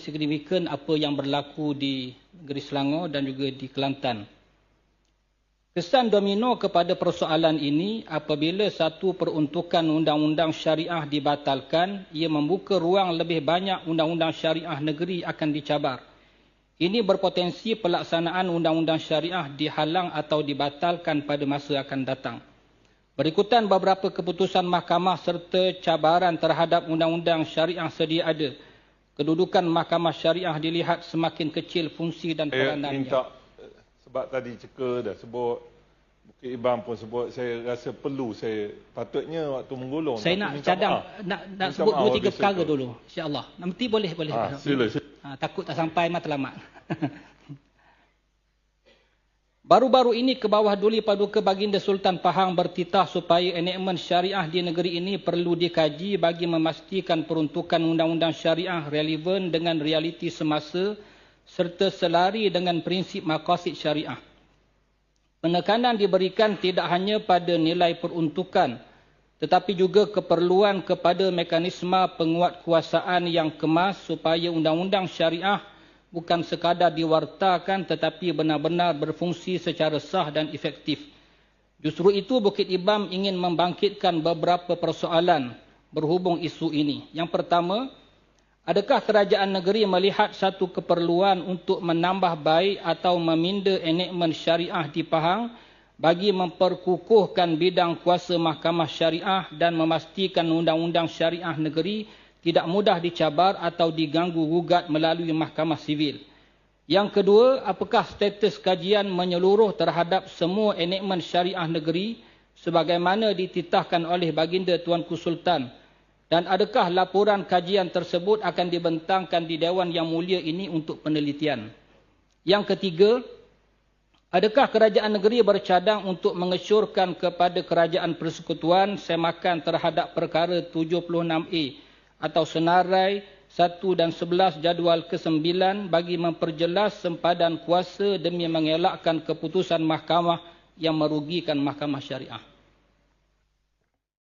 signifikan apa yang berlaku di negeri Selangor dan juga di Kelantan. Kesan domino kepada persoalan ini apabila satu peruntukan undang-undang syariah dibatalkan, ia membuka ruang lebih banyak undang-undang syariah negeri akan dicabar. Ini berpotensi pelaksanaan undang-undang syariah dihalang atau dibatalkan pada masa akan datang. Berikutan beberapa keputusan mahkamah serta cabaran terhadap undang-undang syariah sedia ada. Kedudukan mahkamah syariah dilihat semakin kecil fungsi dan peranannya. Saya minta sebab tadi ceka dah sebut Bukit Ibam pun sebut saya rasa perlu saya patutnya waktu menggulung saya nak cadang maaf. nak nak minta sebut dua tiga perkara dulu insya-Allah nanti boleh boleh ha, sila, sila. Ha, takut tak sampai mah terlambat Baru-baru ini ke bawah Duli Paduka Baginda Sultan Pahang bertitah supaya enakmen syariah di negeri ini perlu dikaji bagi memastikan peruntukan undang-undang syariah relevan dengan realiti semasa serta selari dengan prinsip maqasid syariah. Penekanan diberikan tidak hanya pada nilai peruntukan tetapi juga keperluan kepada mekanisme penguatkuasaan yang kemas supaya undang-undang syariah bukan sekadar diwartakan tetapi benar-benar berfungsi secara sah dan efektif. Justru itu Bukit Ibam ingin membangkitkan beberapa persoalan berhubung isu ini. Yang pertama, Adakah kerajaan negeri melihat satu keperluan untuk menambah baik atau meminda enakmen syariah di Pahang bagi memperkukuhkan bidang kuasa mahkamah syariah dan memastikan undang-undang syariah negeri tidak mudah dicabar atau diganggu gugat melalui mahkamah sivil. Yang kedua, apakah status kajian menyeluruh terhadap semua enakmen syariah negeri sebagaimana dititahkan oleh baginda Tuanku Sultan dan adakah laporan kajian tersebut akan dibentangkan di Dewan Yang Mulia ini untuk penelitian? Yang ketiga, adakah kerajaan negeri bercadang untuk mengesyorkan kepada kerajaan persekutuan semakan terhadap perkara 76A atau senarai 1 dan 11 jadual ke-9 bagi memperjelas sempadan kuasa demi mengelakkan keputusan mahkamah yang merugikan mahkamah syariah?